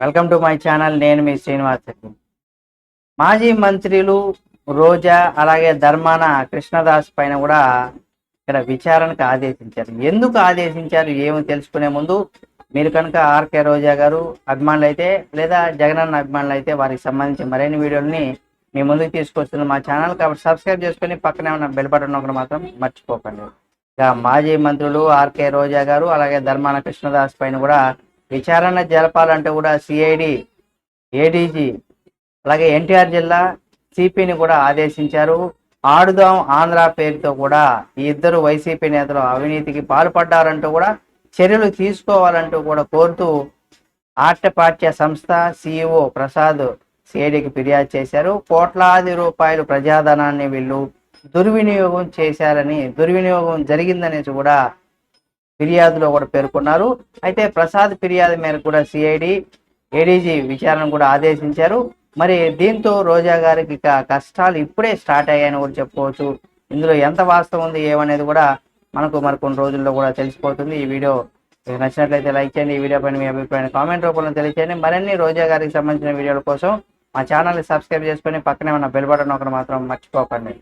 Welcome to my channel నేను మీ శ్రీనివాస్ మాజీ మంత్రులు రోజా అలాగే ధర్మాన కృష్ణదాస్ పైన కూడా ఇక్కడ విచారణకు ఆదేశించారు. ఎందుకు ఆదేశించారు? ఏమో తెలుసుకునే ముందు మీరు కనుక ఆర్కే రోజా గారు అభిమానులు అయితే లేదా జగనన్న అభిమానులు అయితే వారికి సంబంధించి మరిన్ని వీడియోలని మీ ముందుకు తీసుకొస్తుంది మా ఛానల్ కాబట్టి సబ్స్క్రైబ్ చేసుకొని పక్కనే ఉన్న బెల్ బటన్ మాత్రం మర్చిపోకండి. ఇక మాజీ మంత్రులు ఆర్కే రోజా గారు అలాగే ధర్మాన కృష్ణదాస్ పైన కూడా విచారణ జరపాలంటే కూడా సిఐడి ఏడీజీ అలాగే ఎన్టీఆర్ జిల్లా సిపిని కూడా ఆదేశించారు. ఆడుదాం ఆంధ్ర పేరుతో కూడా ఈ ఇద్దరు వైసీపీ నేతలు అవినీతికి పాల్పడ్డారంటూ కూడా చర్యలు తీసుకోవాలంటూ కూడా కోరుతూ ఆర్టపాఠ్య సంస్థ సిఇఓ ప్రసాద్ సిఐడికి ఫిర్యాదు చేశారు. కోట్లాది రూపాయలు ప్రజాధనాన్ని వీళ్ళు దుర్వినియోగం చేశారని దుర్వినియోగం జరిగిందనేసి కూడా ఫిర్యాదులో కూడా పేర్కొన్నారు. అయితే ప్రసాద్ ఫిర్యాదు మేరకు కూడా సిఐడి ఏడీజీ విచారణ కూడా ఆదేశించారు. మరి దీంతో రోజా గారికి ఇక కష్టాలు ఇప్పుడే స్టార్ట్ అయ్యాయని కూడా చెప్పుకోవచ్చు. ఇందులో ఎంత వాస్తవం ఉంది ఏమనేది కూడా మనకు మరికొన్ని రోజుల్లో కూడా తెలిసిపోతుంది. ఈ వీడియో మీకు నచ్చినట్లయితే లైక్ చేయండి. ఈ వీడియో పైన మీ అభిప్రాయాన్ని కామెంట్ రూపంలో తెలియచేయండి. మరిన్ని రోజా గారికి సంబంధించిన వీడియోల కోసం మా ఛానల్ని సబ్స్క్రైబ్ చేసుకొని పక్కనే ఉన్న బెల్ బటన్ ఒకటి మాత్రం మర్చిపోకండి.